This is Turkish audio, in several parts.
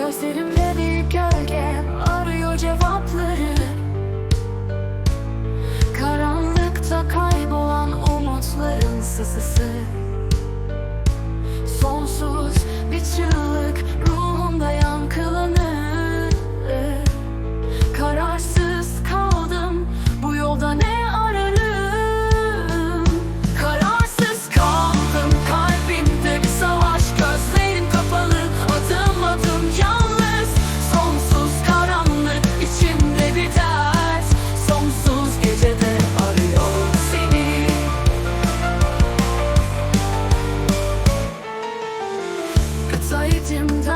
Gözlerimde bir gölge victims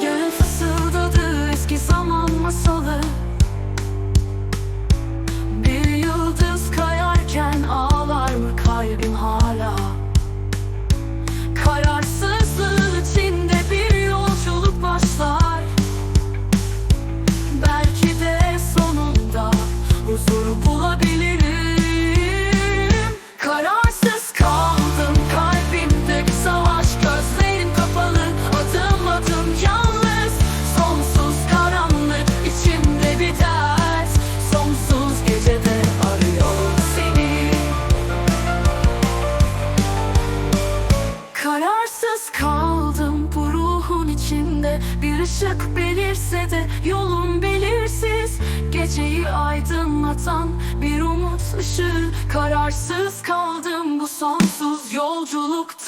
just Duyarsız kaldım bu ruhun içinde. Bir ışık belirse de yolum belirsiz. Geceyi aydınlatan bir umut ışığı. Kararsız kaldım bu sonsuz yolculukta.